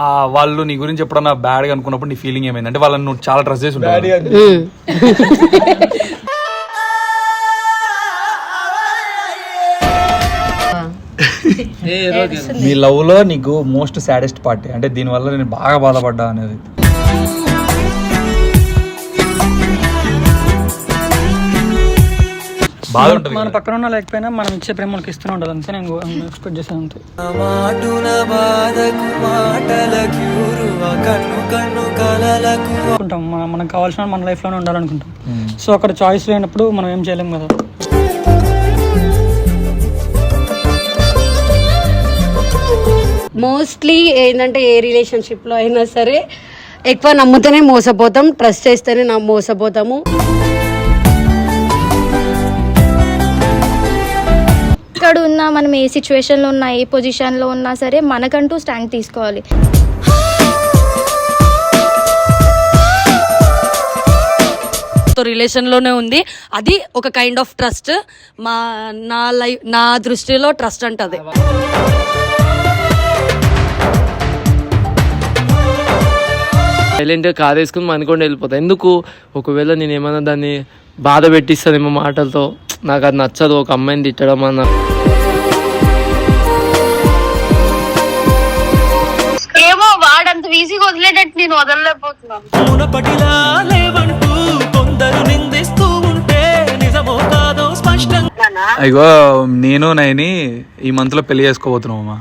ఆ వాళ్ళు నీ గురించి ఎప్పుడన్నా బ్యాడ్గా అనుకున్నప్పుడు నీ ఫీలింగ్ ఏమైంది? అంటే వాళ్ళని నువ్వు చాలా ట్రస్ట్ చేసి ఉంటావు. మీ లవ్లో నీకు మోస్ట్ సాడెస్ట్ పార్టీ అంటే దీని వల్ల నేను బాగా బాధపడ్డా అనేది. బాధ ఉంటుంది మన పక్కన ఉన్న లేకపోయినా మనం ఇచ్చే ప్రేమ మనకి ఇస్తూనే ఉండాలి అంతే నేను ఎక్స్పెక్ట్ చేశాను అంతే. అనుకుంటాం మన- మనకు కావాల్సిన మన లైఫ్లోనే ఉండాలనుకుంటాం. సో అక్కడ చాయిస్ లేనప్పుడు మనం ఏం చేయలేం కదా. మోస్ట్లీ ఏంటంటే ఏ రిలేషన్షిప్లో అయినా సరే ఎక్కువ నమ్ముతూనే మోసపోతాం ట్రస్ట్ చేస్తేనే నా మోసపోతాము. ఎక్కడ ఉన్నా మనం ఏ సిచ్యువేషన్లో ఉన్నా ఏ పొజిషన్లో ఉన్నా సరే మనకంటూ స్టాండ్ తీసుకోవాలి. రిలేషన్లోనే ఉంది. అది ఒక కైండ్ ఆఫ్ ట్రస్ట్ మా నా లైఫ్ నా దృష్టిలో ట్రస్ట్ అంటది. సైలెంట్గా కార్ వేసుకుని మనకుండా వెళ్ళిపోతా. ఎందుకు? ఒకవేళ నేను ఏమన్నా దాన్ని బాధ పెట్టిస్తానేమో మాటలతో. నాకు అది నచ్చదు. ఒక అమ్మాయిని తిట్టడం అన్న. నేను వదలలేకపోతున్నాను. మునపటిలా లేవంటూ కొందరు నిందిస్తూ ఉంటే నిజమో కాదో స్పష్టంగా అయ్యో నేను నైని ఈ మంత్లో పెళ్ళి చేసుకోబోతున్నాం అమ్మా.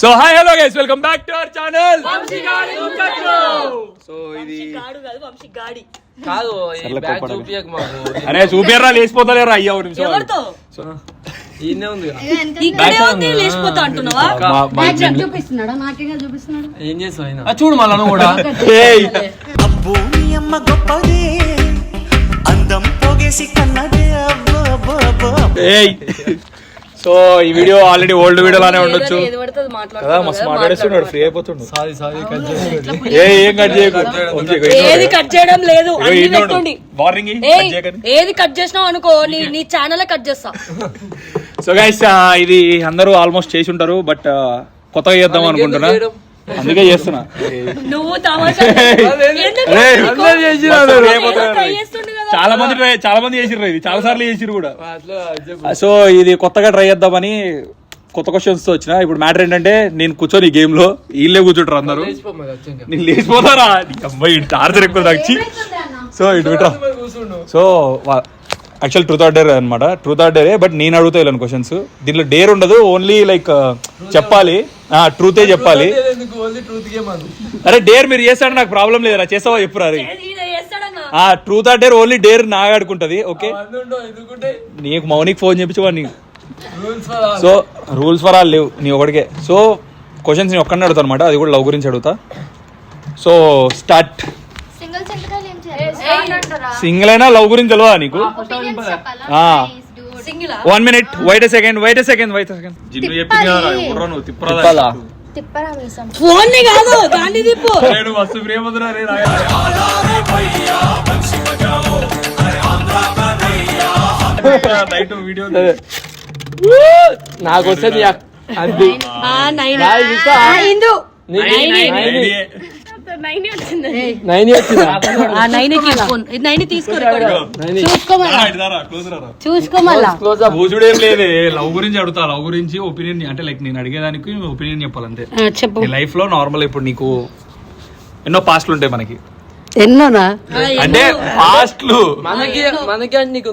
So hi hello guys welcome back to our channel so ఇది కాదు ఈ బ్యాగ్ చూపియకు మాకు. అరే చూపియరా లేచిపోతలేరా అయ్యా ఒక నిమిషం సో, ఈయనే ఉంది ఇక్కడే ఉంది లేచిపోతా అంటున్నావా? మా- మా- చూపిస్తున్నాడా? నాకేగా చూపిస్తున్నాడు? ఏం చేస్తావు ఆయన? ఆ, చూడు మళ్ళా నువ్వు కూడా. ఏయ్, అబ్బో మీ అమ్మ గొప్పదే. అందం పోగేసి కన్నదే. అబ్బో అబ్బో అబ్బో ఏయ్. సో ఈ వీడియో ఆల్రెడీ ఓల్డ్ వీడియో లానే ఉండొచ్చు. కదా మస్తు మాట్లాడేస్తున్నాడు ఫ్రీ అయిపోతుండు సారీ సారీ కట్ చేసి ఏ ఏం కట్ చేయకు. ఏది కట్ చేయడం లేదు? వార్నింగ్. ఏది కట్ చేసినావు అనుకో నీ నీ ఛానల్ కట్ చేస్తా. సో గైస్ ఇది అందరూ ఆల్మోస్ట్ చేసి ఉంటారు బట్ కొత్తగా చేద్దాం అనుకుంటున్నా. అందుకే చేస్తున్నా. నువ్వు. చాలా మంది try- చాలా మంది చేసిర్రు ఇది. చాలా సార్లు చేసిర్రు కూడా. సో ఇది కొత్తగా ట్రై చేద్దామని కొత్త క్వశ్చన్స్తో వచ్చిన. ఇప్పుడు మ్యాటర్ ఏంటంటే నేను కూర్చొని ఈ గేమ్లో వీళ్ళే కూర్చుంటారు అందరూ. నేను లేచిపోతారా నీ అమ్మాయి టార్చర్ ఎక్కువ తగ్గి సో ఇటు so actual truth or dare అనమాట ట్రూత్ ఆర్ డేరే బట్ నేను అడుగుతా ఇలా క్వశ్చన్స్ దీంట్లో డేర్ ఉండదు ఓన్లీ లైక్ చెప్పాలి. ట్రూతే చెప్పాలి. ట్రూత్ గేమ్ అను అరే డేర్ మీరు చేస్తాడు నాకు ప్రాబ్లం లేదురా చేస్తావా చెప్పురా చేస్తాడన్నా. ఆ truth or dare only dare నాగాడుకుంటది okay నీకు మౌనికి ఫోన్ చెప్పించు నీకు rules for so rules for all లేవు నీ ఒకటికే సో క్వశ్చన్స్ నేను ఒక్కనే అడుగుతా అనమాట అది కూడా లవ్ గురించి అడుగుతా. సో స్టార్ట్ సింగిల్ సింగిల్ ఏం చేయాలి సింగిల్ అయినా లవ్ గురించి తెలియదా నీకు? One minute wait second wait second wait second gin phone కాదు దాన్ని? తిప్పు. ప్రేమదురా రే నైట్ వీడియో నాకు వస్తే నీ అక్- అది ఆ లవ్ గురించి అడుగుతా లవ్ గురించి ఒపీనియన్ అంటే లైక్ నేను అడిగేదానికి ఒపీనియన్ చెప్పాలంతే. ఆ, చెప్పు. నీ లైఫ్లో నార్మల్ ఇప్పుడు నీకు ఎన్నో పాస్ట్లు ఉంటాయి మనకి. ఎన్నోనా? అంటే పాస్ట్లు. మనకి మనకి నీకు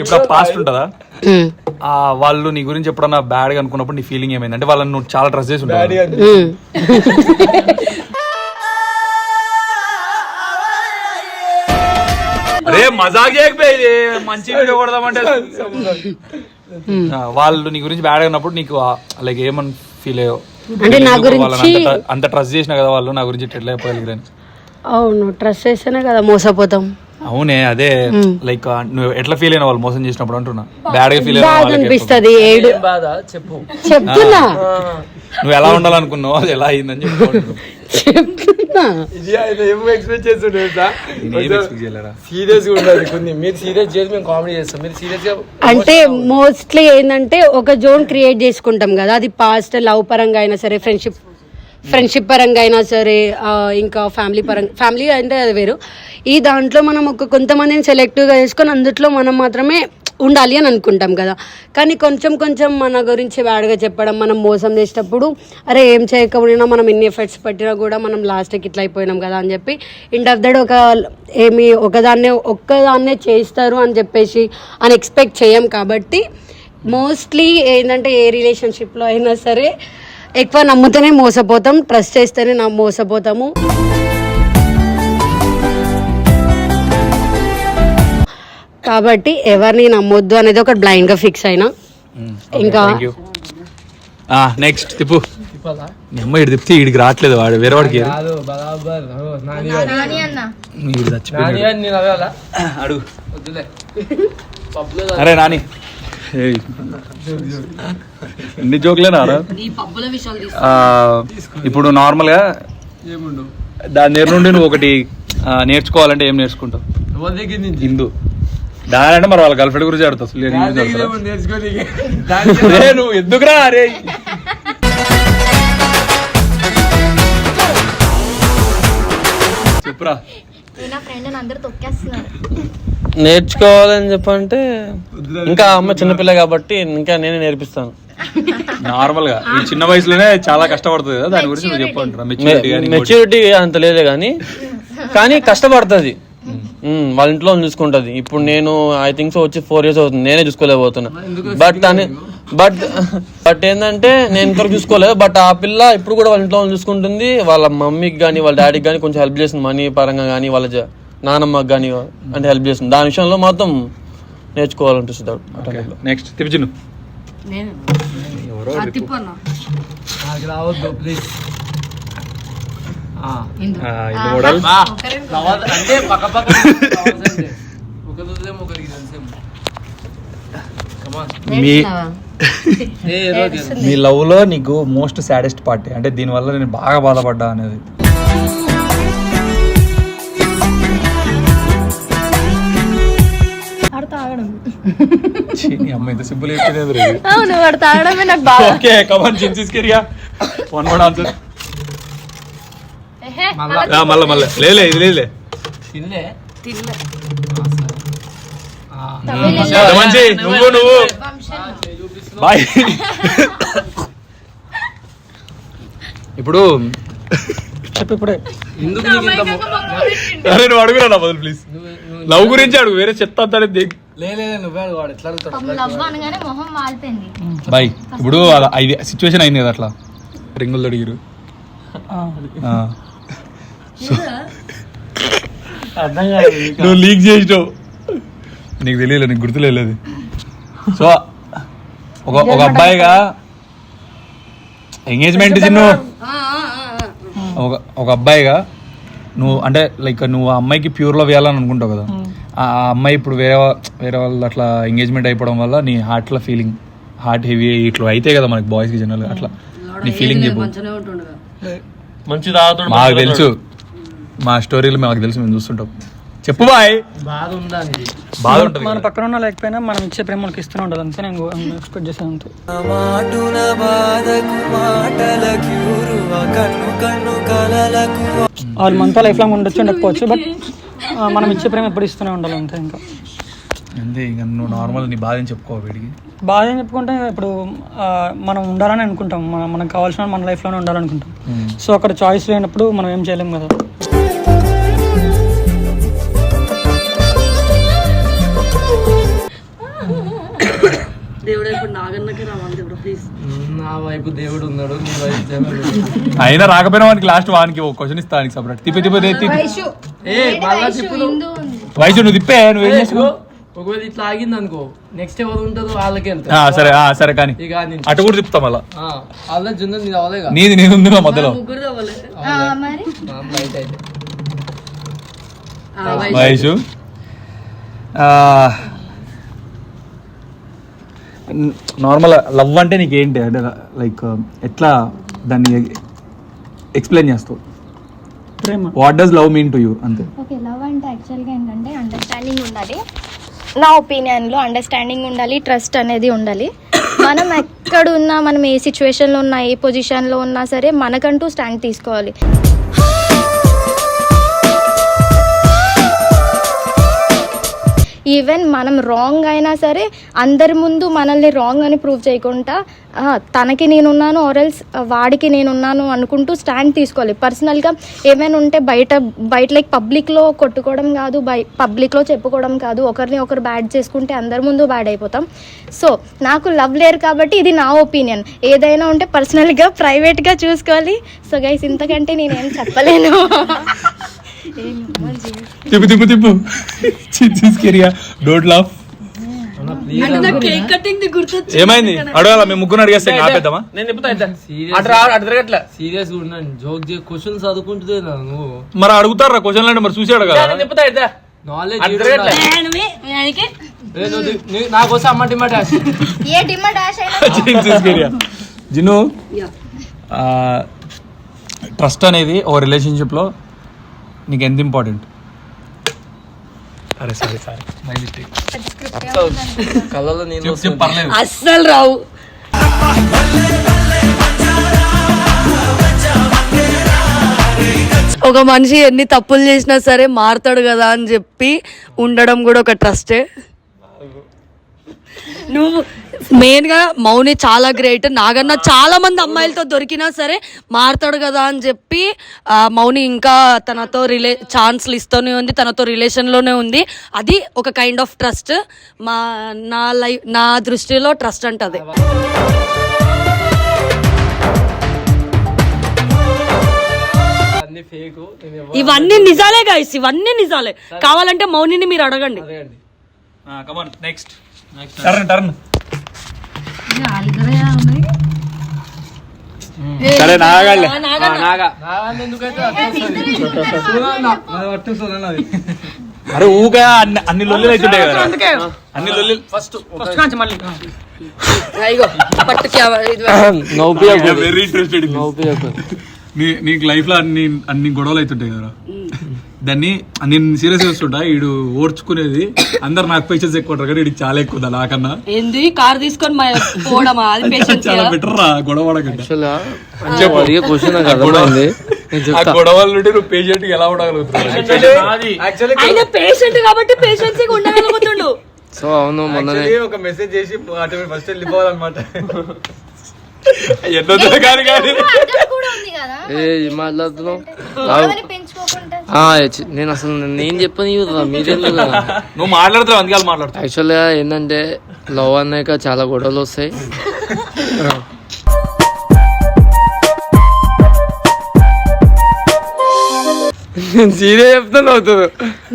ఇప్పుడు ఇప్పుడు పాస్ట్ ఉంటుందా? వాళ్ళు నీ గురించి ఎప్పుడన్నా బ్యాడ్గా అనుకున్నప్పుడు నీ ఫీలింగ్ ఏమైంది? అంటే వాళ్ళని నువ్వు చాలా ట్రస్ట్ చేసి ఉమ్. అరే మజాక్ మంచి వీడియో కొడదామంటే వాళ్ళు నీ గురించి బ్యాడ్ ఉన్నప్పుడు నీకు లైక్ ఏమని ఫీల్ అయ్యో. అంటే నా గురించి- అంత ట్రస్ట్ చేసిన కదా వాళ్ళు నా గురించి ఎట్లా చెప్పగలిగారని అవును ట్రస్ట్ చేస్తేనే కదా మోసపోతాం. అవునే అదే లైక్ నువ్వు ఎట్లా ఫీల్ అయిన వాళ్ళు మోసం చేసినప్పుడు అంటున్నా? బ్యాడ్గా ఫీల్ అయిన అనిపిస్తది ఏడు. బాధ? చెప్పు. చెప్తున్నా. నువ్వు ఎలా ఉండాలనుకున్నావు అది ఎలా అయిందని సీరియస్ మీరు సీరియస్ చేసి మేము కామెడీ చేస్తాం. మీరు సీరియస్గా అంటే మోస్ట్లీ ఏంటంటే ఒక జోన్ క్రియేట్ చేసుకుంటాం కదా. అది పాస్ట్ లవ్ పరంగా అయినా సరే ఫ్రెండ్షిప్ ఫ్రెండ్షిప్ పరంగా అయినా సరే ఇంకా ఫ్యామిలీ పరంగా ఫ్యామిలీ అంటే అది వేరు. ఈ దాంట్లో మనం ఒక కొంతమందిని సెలెక్టివ్గా చేసుకొని అందుట్లో మనం మాత్రమే ఉండాలి అని అనుకుంటాం కదా. కానీ కొంచెం కొంచెం మన గురించి బ్యాడ్గా చెప్పడం మనం మోసం చేసేటప్పుడు అరే ఏం చేయకపోయినా మనం ఎన్ని ఎఫర్ట్స్ పెట్టినా కూడా మనం లాస్ట్కి ఇట్లా అయిపోయినాం కదా అని చెప్పి ఇండ్ ఆఫ్ దట్ ఒక ఏమి ఒకదాన్నే ఒక్కదాన్నే చేస్తారు అని చెప్పేసి అని ఎక్స్పెక్ట్ చేయం కాబట్టి మోస్ట్లీ ఏంటంటే ఏ రిలేషన్షిప్లో అయినా సరే ఎక్కువ నమ్ముతూనే మోసపోతాం ట్రస్ట్ చేస్తేనే నా మోసపోతాము. కాబట్టి ఎవరిని నమ్మొద్దు అనేది ఒక బ్లైండ్గా ఫిక్స్ అయినా. ఇంకా నెక్స్ట్ తిప్పు నీ అమ్మ ఇటు తిప్పితే ఇడికి రావట్లేదు వాడు వేరే వాడికి అడగాలా? అడుగు. అరే నాని. ఎన్ని జోకులేనా ఇప్పుడు నార్మల్గా ఏముండు? దాని దగ్గర నుండి నువ్వు ఒకటి నేర్చుకోవాలంటే ఏం నేర్చుకుంటావు? హిందూ. దాని అంటే మరి వాళ్ళ గర్ల్ ఫ్రెండ్ గురించి అసలు నేను ఎందుకురా అరే చెప్పురా. నేర్చుకోవాలని చెప్పంటే ఇంకా అమ్మ చిన్నపిల్ల కాబట్టి ఇంకా నేనే నేర్పిస్తాను. నార్మల్గా. ఈ చిన్న వయసులోనే చాలా కష్టపడుతుంది కదా దాని గురించి నువ్వు మెచ్యూరిటీ అంత లేదే కానీ కానీ కష్టపడుతుంది. వాళ్ళ ఇంట్లో చూసుకుంటది. ఇప్పుడు నేను ఐ థింక్ సో వచ్చి ఫోర్ ఇయర్స్ అవుతుంది. నేనే చూసుకోలేకపోతున్నా. బట్ తను బట్ బట్ ఏంటంటే నేను ఇంతవరకు చూసుకోలేదు. బట్ ఆ పిల్ల ఇప్పుడు కూడా వాళ్ళ ఇంట్లో చూసుకుంటుంది. వాళ్ళ మమ్మీకి కానీ వాళ్ళ డాడీకి కానీ కొంచెం హెల్ప్ చేస్తుంది. మనీ పరంగా కానీ వాళ్ళ నానమ్మకి కానీ అంటే హెల్ప్ చేస్తుంది. దాని విషయంలో మాత్రం నేర్చుకోవాలనిపిస్తుంది నెక్స్ట్ తిప్పిచిన్ను నేను ఆ తిప్పు అన్న రావద్దు ప్లీజ్ ఇందు మోడల్. అంటే పక్క పక్క మీ లవ్లో నీకు మోస్ట్ సాడెస్ట్ పార్టీ అంటే దీని వల్ల నేను బాగా బాధపడ్డా అనేది. అమ్మ ఇంత సింపుల్ అయిపోయింది అవును వాడు తాగడమే నాకు బాగా ఓకే కమాన్ జిన్సిస్ కెరియా వన్ ఆన్సర్ మళ్ళా. మళ్ళా లేలే ఇది లేలే తినలే. తినలే. పెద్ద మంచి నువ్వు నువ్వు బాయ్. ఇప్పుడు చెప్పు ఇప్పుడే. అరే నువ్వు అడుగురా నా బదులు ప్లీజ్ లవ్ గురించి అడుగు వేరే చెత్త అంతా లే లే, లే, నువ్వే అడుగు వాడు ఎట్లా అడుగుతాడు? లవ్ అనగానే మొహం మాలిపోయింది బాయ్. ఇప్పుడు ఇది సిచ్యువేషన్ అయింది కదా అట్లా. రింగులు అడిగిరు నువ్వు లీక్ చేసినావు. నీకు తెలియలేదు నీకు గుర్తులేదు సో ఒక ఒక అబ్బాయిగా ఎంగేజ్మెంట్ చిన్ను. ఒక ఒక అబ్బాయిగా నువ్వు అంటే లైక్ నువ్వు ఆ అమ్మాయికి ప్యూర్ లవ్ వేయాలని అనుకుంటావు కదా. ఆ అమ్మాయి ఇప్పుడు వేరే వేరే వాళ్ళు అట్లా ఎంగేజ్మెంట్ అయిపోవడం వల్ల నీ హార్ట్లో ఫీలింగ్ హార్ట్ హెవీ ఇట్లా అయితే కదా మనకి బాయ్స్కి జనరల్ అట్లా. నీ ఫీలింగ్ చెప్పు. మంచి మాకు తెలుసు. మా స్టోరీలు మాకు తెలుసు మేము చూస్తుంటాం. చెప్పు బాయ్. బాధ ఉందా? బాధ ఉంటుంది మన పక్కన ఉన్న లేకపోయినా మనం ఇచ్చే ప్రేమ వాళ్ళకి ఇస్తూనే ఉండాలి అంతే నేను ఎక్స్పెక్ట్ చేశాను అంతే. మాటున బాధకు మాటల క్యూరువ కన్ను కన్ను కలలకు. వాళ్ళు మనతో లైఫ్ లాంగ్ ఉండొచ్చు ఉండకపోవచ్చు బట్ మనం ఇచ్చే ప్రేమ ఎప్పుడు ఇస్తూనే ఉండాలి అంతే ఇంకా. అంతే ఇంకా నువ్వు నార్మల్ నీ బాధని చెప్పుకో వీడికి? బాధ ఏం చెప్పుకుంటే ఇప్పుడు మనం ఉండాలని అనుకుంటాం. మన మనకు కావాల్సిన మన లైఫ్లోనే ఉండాలనుకుంటాం. సో అక్కడ చాయిస్ లేనప్పుడు మనం ఏం చేయలేం కదా. నా వైపు దేవుడు ఉన్నాడు నీ వైపు దేవుడు అయినా రాకపోయినా వానికి లాస్ట్ వానికి ఒక క్వశ్చన్ ఇస్తా వానికి సపరేట్ తిప్పి తిప్పి తిప్పి. ఏ మళ్ళా చెప్పులు వయసు నువ్వు తిప్పే నువ్వు ఏం చేసుకో ఒకవేళ ఇట్లా ఆగింది అనుకో నెక్స్ట్ ఎవరు ఉంటుందో వాళ్ళకి సరే ఆ, సరే కానీ అటు కూడా తిప్పుతా మళ్ళా. వాళ్ళ జున్ను నీది అవలేగా నీది నేను ఉంది మధ్యలో. వయసు. నార్మల్ లవ్ అంటే నీకేంటి? అంటే లైక్ ఎట్లా దాన్ని ఎక్స్ప్లెయిన్ చేస్తావు? ప్రేమ. What does love mean to you అంతే. ఓకే లవ్ అంటే యాక్చువల్గా ఏంటంటే అండర్స్టాండింగ్ ఉండాలి. నా ఒపీనియన్లో అండర్స్టాండింగ్ ఉండాలి ట్రస్ట్ అనేది ఉండాలి. మనం ఎక్కడ ఉన్నా మనం ఏ సిచ్యువేషన్లో ఉన్నా ఏ పొజిషన్లో ఉన్నా సరే మనకంటూ స్టాండ్ తీసుకోవాలి. ఈవెన్ మనం రాంగ్ అయినా సరే అందరి ముందు మనల్ని రాంగ్ అని ప్రూవ్ చేయకుండా తనకి నేనున్నాను ఆర్ఎల్స్ వాడికి నేనున్నాను అనుకుంటూ స్టాండ్ తీసుకోవాలి. పర్సనల్గా ఏమైనా ఉంటే బయట బయట లైక్ పబ్లిక్లో కొట్టుకోవడం కాదు బై పబ్లిక్లో చెప్పుకోవడం కాదు ఒకరిని ఒకరు బ్యాడ్ చేసుకుంటే అందరి ముందు బ్యాడ్ అయిపోతాం. సో నాకు లవ్ లేరు కాబట్టి ఇది నా ఒపీనియన్ ఏదైనా ఉంటే పర్సనల్గా ప్రైవేట్గా చూసుకోవాలి. సో గైస్ ఇంతకంటే నేనేం చెప్పలేను. తిప్పు తిప్పు తిప్పు. తీసుకెరియా డోంట్ లాఫ్ ఏమైంది? అడగాల? మేము ముగ్గురు అడిగేస్తే ఆపేద్దామా? నేను తిరగట్లే. సీరియస్గా ఉన్నాను. జోక్ చే క్వశ్చన్ చదువుకుంటుందే నువ్వు. మరి అడుగుతారా? క్వశ్చన్ అంటే మరి చూసి అడగాల? నేను చెప్తా ఏ డాష్. జిను ట్రస్ట్ అనేది ఓ రిలేషన్షిప్లో నీకు ఎంత ఇంపార్టెంట్? అరే సరే సరే. మై మిస్టేక్ కళ్ళలో నేను పర్లేదు. అస్సలు రావు. ఒక మనిషి ఎన్ని తప్పులు చేసినా సరే మారుతాడు కదా అని చెప్పి ఉండడం కూడా ఒక ట్రస్టే. నువ్వు మెయిన్గా మౌని చాలా గ్రేట్ నాగన్న చాలా మంది అమ్మాయిలతో దొరికినా సరే మారుతాడు కదా అని చెప్పి మౌని ఇంకా తనతో రిలే ఛాన్స్లు ఇస్తూనే ఉంది తనతో రిలేషన్లోనే ఉంది. అది ఒక కైండ్ ఆఫ్ ట్రస్ట్ మా నా లైఫ్ నా దృష్టిలో ట్రస్ట్ అంటది ఇవన్నీ నిజాలే గాయస్ ఇవన్నీ నిజాలే. కావాలంటే మౌనిని మీరు అడగండి. నెక్స్ట్ టర్న్ టర్న్ సరే నాగాళ్ళే. అరే ఊగా అన్ని అన్ని లొల్లిలు అవుతుంటాయి కదా. అన్ని లొల్లి ఫస్ట్ ఫస్ట్ కాంచి మళ్ళీ. వెరీ ఇంట్రెస్టెడ్ నీ నీకు లైఫ్లో అన్ని అన్ని గొడవలు అవుతుంటాయి కదా. దాన్ని నేను సీరియస్ చేస్తుంటా. వీడు ఓర్చుకునేది అందరు నాకు పేషెన్స్ ఎక్కువ ఉంటారు కానీ వీడికి చాలా ఎక్కువ ఉందా నాకన్నా? ఏంది? కార్ తీసుకొని మా- పోవడమా? అది పేషెన్స్ చాలా బెటర్ రా గొడవ గొడవల నుండి నువ్వు పేషెంట్ ఎలా ఉండగలుగుతున్నావు? ఆయన పేషెంట్ కాబట్టి పేషెన్స్ ఉండగలుగుతుండు. సో అవును మొన్ననే ఒక మెసేజ్ చేసి ఫస్ట్ వెళ్ళిపోవాలన్నమాట. ఎన్నో కానీ. ఏం మాట్లాడుతున్నావు గొడవని పెంచుకోకుండా ఆ, చి- నేను అసలు నేను చెప్పని మీరేం నువ్వు మాట్లాడుతున్నావు అందుకే వాళ్ళు మాట్లాడుతావు. యాక్చువల్గా ఏంటంటే లవ్ అన్నాక చాలా గొడవలు వస్తాయి. సీరియస్ చెప్తాను అవుతుంది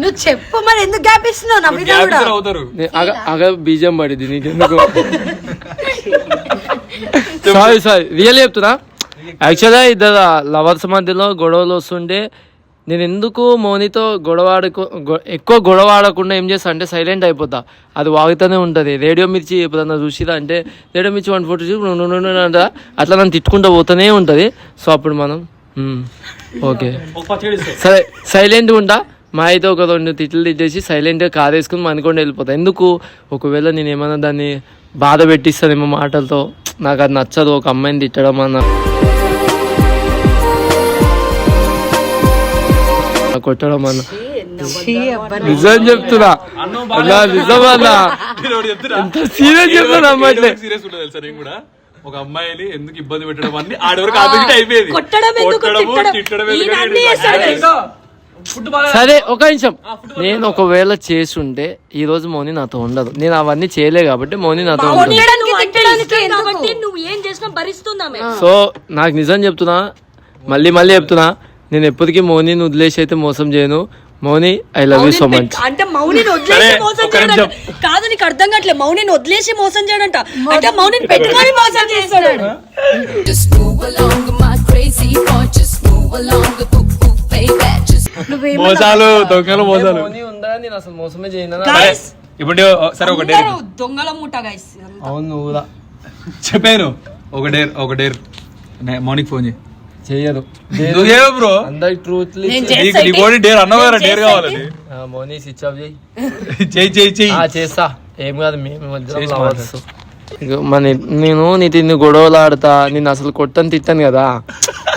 నువ్వు చెప్పు మరి ఎందుకు గ్యాప్ ఇస్తున్నావు? నా మీద కూడా. అవుతారు. అగ బీజం పడింది నీకు ఎందుకు సారీ సారీ రియల్ చెప్తున్నా. యాక్చువల్గా ఇద్దరు లవర్స్ మధ్యలో గొడవలు వస్తుంటే నేను ఎందుకు మౌనితో గొడవ ఆడుకో గొ- ఎక్కువ గొడవ ఆడకుండా ఏం చేస్తా అంటే సైలెంట్ అయిపోతా. అది వాగుతూనే ఉంటుంది. రేడియో మిర్చి ఎప్పుడన్నా చూసిరా అంటే రేడియో మిర్చి వన్ను అంట అట్లా నన్ను తిట్టుకుంటూ పోతూనే ఉంటుంది. సో అప్పుడు మనం ఓకే. సరే సైలెంట్ ఉంటా. మా అయితే ఒక రెండు తిట్లు తిట్టేసి సైలెంట్గా కార్ వేసుకుని మనకుండా వెళ్ళిపోతా. ఎందుకు? ఒకవేళ నేను ఏమైనా దాన్ని బాధ పెట్టిస్తానేమో మాటలతో. నాకు అది నచ్చదు. ఒక అమ్మాయిని తిట్టడం అన్న. కొట్టడం అన్న. నిజం చెప్తున్నా. అన్నా నిజం అన్నా ఎంత సీరియస్ చెప్తున్నా అమ్మాయిలే సీరియస్ ఉంటుంది తెలుసా నేను కూడా? ఒక అమ్మాయిని ఎందుకు ఇబ్బంది పెట్టడం అన్ని ఆడవరకు ఆపేసి అయిపోయేది. కొట్టడము, తిట్టడం. సరే ఒక నిమిషం. నేను ఒకవేళ చేసుంటే ఈ రోజు మౌని నాతో ఉండదు. నేను అవన్నీ చేయలే కాబట్టి మౌని నాతో సో నాకు నిజం చెప్తున్నా. మళ్ళీ మళ్ళీ చెప్తున్నా. నేను ఎప్పటికీ మౌనిని వదిలేసి అయితే మోసం చేయను. Mouni I love you so much అంటే మౌనిని వదిలేసి మోసం చేయడంట. కాదు నీకు అర్థం కావట్లేదు. మౌనిని వదిలేసి మోసం చేయడంట. అంటే మౌనిని పెట్టుకొని మోసం. Just మోసాలు దొంగలు మోసాలు. మౌని ఉందా నేను అసలు మోసమే చేయను ఇప్పుడు సరే ఒక డేర్. దొంగల మూట గైస్ అవును నువ్వు చెప్పాను. ఒక డేర్ ఒక డేర్. మార్నింగ్ ఫోన్ చేయి. చేయవు బ్రో. డేర్ డేర్ కావాలని మోనీ స్విచ్ ఆఫ్ చేయి. చెయ్యి ఆ, చేస్తా. ఏం కాదు మేము మన నేను నీతో ఇన్ని గొడవలు ఆడతా నేను అసలు కొట్టని తిట్టాను కదా.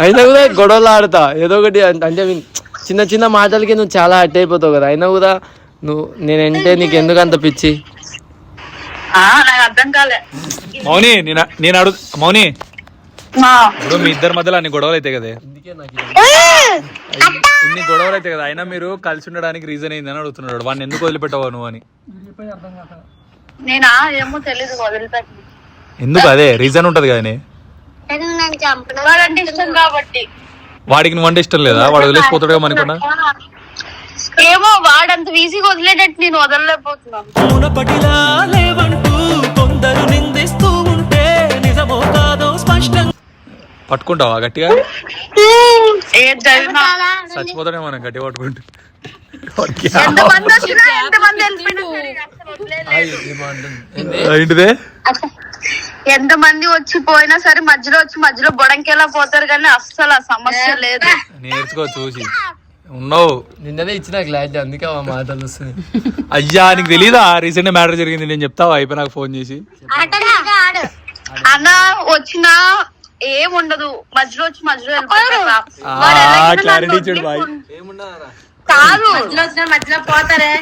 అయినా కూడా గొడవలు ఆడతా ఏదో ఒకటి అంటే చిన్న చిన్న మాటలకి నువ్వు చాలా హట్ అయిపోతావు కదా. అయినా కూడా నువ్వు నేనంటే నీకు ఎందుకు అంత పిచ్చి? మౌని నేను నేను అడుగు మౌని ఇప్పుడు మీ ఇద్దరి మధ్యలో అన్ని గొడవలు అయితే కదా. ఇన్ని గొడవలు అయితే కదా అయినా మీరు కలిసి ఉండడానికి రీజన్ ఏందని అడుగుతున్నాడు వాడిని ఎందుకు వదిలిపెట్టవా నువ్వు అని. నేనా? ఏమో తెలీదు వదిలిపెట్టి ఎందుకు అదే? రీజన్ ఉంటది కదా వాడికి నువ్వు అంటే ఇష్టం లేదా? వాడు వదిలేసిపోతాడుగా మనకుండా ఏమో వాడంత ఈజీగా వదిలేటట్టు నేను వదలలేకపోతున్నాను. నిందిస్తూ ఉంటే నిజమో కాదో స్పష్టం పట్టుకుంటావా గట్టిగా? చచ్చిపోతాడే మనం గట్టిగా పట్టుకుంటే. ఏంటిదే? అసలు ఎంతమంది వచ్చి పోయినా సరే మధ్యలో వచ్చి మధ్యలో బొడంకెలా పోతారు కానీ అస్సలు ఆ సమస్య లేదు. నేర్చుకో చూసి. ఉన్నావు. నిన్ననే ఇచ్చిన క్లారిటీ అందుకే ఆ మాటలు వస్తుంది అయ్యా నీకు తెలీదా? రీసెంట్ మ్యాటర్ జరిగింది నేను చెప్తావా? అయిపోయి నాకు ఫోన్ చేసి. అన్న వచ్చినా ఏముండదు. మధ్యలో వచ్చి మధ్యలో వెళ్ళిపోతారు ఆ, వాడు ఎలాగైనా clarity నన్ను ఇచ్చాడు బాయ్. వదిలేకుండా- కాదు. మధ్యలో పోతారే?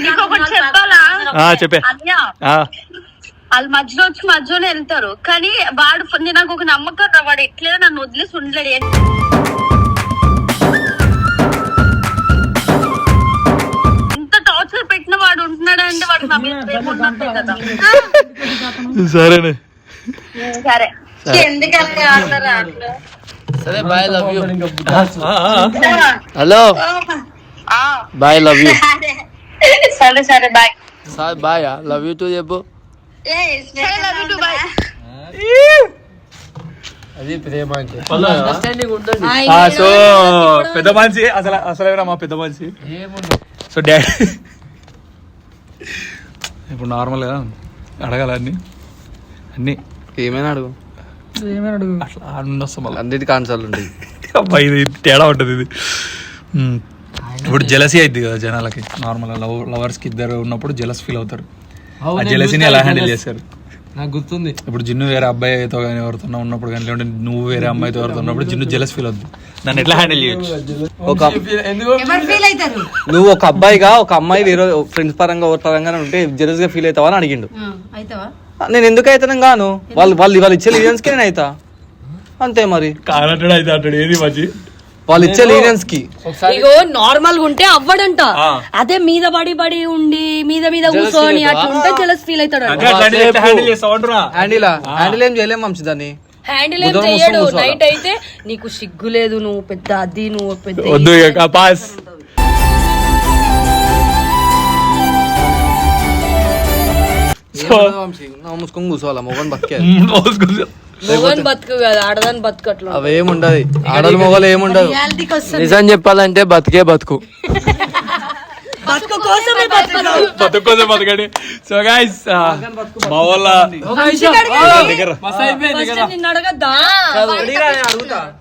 నీకు ఒకటి చెప్పాలా? ఆ, చెప్పే. అన్య ఆ, వాళ్ళు మధ్యలో వచ్చి మధ్యలోనే వెళ్తారు. కానీ వాడు నేను నాకు ఒక నమ్మకం రా, వాడు ఎట్లైనా నన్ను వదిలేసి ఉండలేడు. ఇంత టార్చర్ పెట్టిన వాడు ఉంటున్నాడు అంటే వాడు నా మీద ప్రేమ ఉన్నట్టే కదా సరేనే. సరే? సరే. బాయ్ లవ్ యూ హలో. ఆ, బాయ్ లవ్ యూ సరే. సరే bye sir bye love you too చెప్పు. అది ప్రేమ అంటే. సో పెద్ద మనిషి అసలు అసలు మా పెద్ద మనిషి. So daddy. ఇప్పుడు నార్మల్గా అడగాల అన్ని? అన్ని. ఏమైనా అడుగు. అట్లా మళ్ళీ అన్నిటికీ ఆన్సర్లు ఉంటాయి. అబ్బాయి ఇది తేడా ఉంటుంది ఇది. ఇప్పుడు జలసీ అయింది కదా జనాలకి. నార్మల్ లవ్ లవర్స్కి ఇద్దరు ఉన్నప్పుడు జలస్ ఫీల్ అవుతారు. ఆ జలసీని ఎలా హ్యాండిల్. చేశారు? నాకు గుర్తుంది. ఇప్పుడు జిన్ను వేరే అబ్బాయితో కానీ ఎవరితో ఉన్నప్పుడు కానీ లేదంటే నువ్వు వేరే అమ్మాయితో ఎవరితో ఉన్నప్పుడు జిన్ను జలస్ ఫీల్ అవుద్ది. దాన్ని ఎట్లా హ్యాండిల్ చేయొచ్చు? ఒక నువ్వు ఒక అబ్బాయిగా ఒక అమ్మాయి వేరే ఫ్రెండ్స్ పరంగా ఎవరి పరంగా ఉంటే జెలస్గా ఫీల్ అవుతావా అని అడిగిండు. నేను ఎందుకు అవుతాను గాను? వాళ్ళు వాళ్ళు వాళ్ళు ఇచ్చే లీనియన్స్కి నేను అవుతా అంతే మరి. కానట్టు అయితే అంటాడు ఏది మంచి వాళ్ళు ఇచ్చే లీనియన్స్కి ఇగో నార్మల్గా ఉంటే అవ్వడంట. అదే మీద పడి పడి ఉండి మీద మీద కూర్చొని అట్లా ఉంటే జలస్ ఫీల్ అవుతాడు హ్యాండిల్ హ్యాండిల్ హ్యాండిల్ ఏం చేయలేం మంచి దాన్ని. హ్యాండిల్ ఏం కూర్చోవాలా? నైట్ అయితే నీకు సిగ్గు లేదు నువ్వు పెద్ద అది నువ్వు పెద్ద ముసుకొని కూర్చోవాలా? మొగన్ బతికే. మొగన్ బతుకు కదా ఆడదాని బతుకు అట్లా అవేం ఉండదు ఆడలు మొగలు ఏముండదు. నిజం చెప్పాలంటే బతికే బతుకు. కోసం బతకండి సో గైస్ మా వాళ్ళ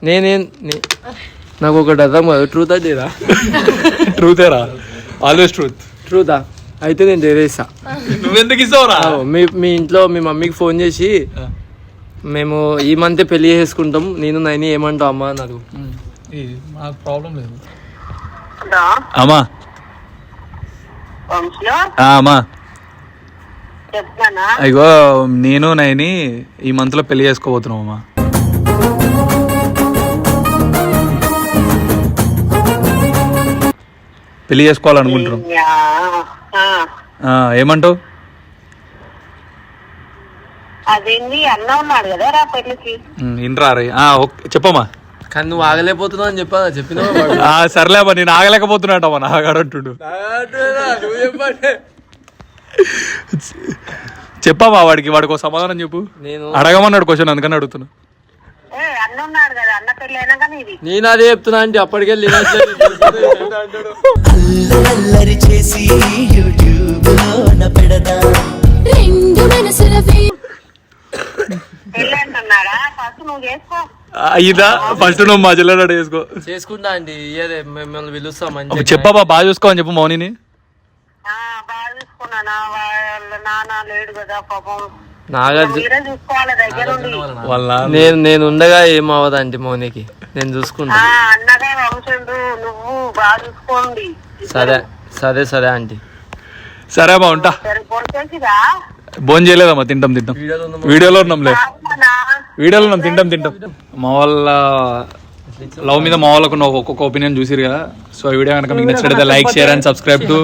నేనేం నాకు ఒకటి అర్థం కాదు. ట్రూత్ అదేరా ట్రూతేరా ఆల్వేస్ ట్రూత్ ట్రూతా అయితే నేను డేరేసా నువ్వెందుకు ఇస్తావురా? మీ మీ ఇంట్లో మీ మమ్మీకి ఫోన్ చేసి మేము ఈ మంత్ పెళ్ళి చేసుకుంటాం నేను నైని ఏమంటావు అమ్మా ప్రాబ్లం లేదు. అమ్మా. అమ్మా. అయ్యో నేను నైని ఈ మంత్లో పెళ్ళి చేసుకోబోతున్నాం అమ్మా. పెళ్ళి చేసుకోవాలనుకుంటున్నాం. ఆ, ఏమంటావు? అదేంది అన్న ఉన్నాడు కదా రా పెళ్ళికి ఉమ్, ఇన్రా రే. ఆ, ఓకే చెప్పమ్మా. కానీ నువ్వు ఆగలేకపోతున్నావు అని చెప్పా చెప్పినా ఆ, సర్లే నేను ఆగలేకపోతున్నాటమ్మా నాగాడంటుడు చెప్పమ్మా వాడికి వాడికి ఒక సమాధానం చెప్పు. నేను అడగమన్నాడు క్వశ్చన్ అందుకని అడుగుతున్నా. అన్న ఉన్నాడు కదా అన్న పెళ్ళి అయినాక నీది. నేను అదే చెప్తున్నా అంటే అప్పటికే అల్లరి చేసి యూట్యూబ్లో పెడదా రెండు మనసుల పెళ్ళి అంటున్నాడా? ఫస్ట్ నువ్వు చేసుకో. ఇదా? ఫస్ట్ నువ్వు మా చెల్లెడు చేసుకో. చేసుకుంటా అండి ఇయ్యదే మిమ్మల్ని పిలుస్తాం అప్పుడు మంచిగా చెప్పబ్బా బాగా చూసుకో అని చెప్పు మౌనిని. ఆ, బాగా చూసుకున్నానా? వాళ్ళ నాన్న లేడు కదా పాపం. నాగార్జున నేను నేను ఉండగా ఏం అవ్వదండి మౌనికి? నేను చూసుకుంటా. సరే సరే సరే ఆంటీ. సరే అమ్మా ఉంటా భోజనం చేయలేదమ్మా తింటాం తింటాం. వీడియోలో ఉన్నాంలే? వీడియోలో ఉన్నాం తింటాం తింటాం. మా వాళ్ళ లవ్ మీద మా వాళ్ళకు ఉన్న ఒక్కొక్క ఒపీనియన్ చూసిరు కదా. సో ఈ వీడియో కనుక మీకు నచ్చినట్లయితే like share and subscribe to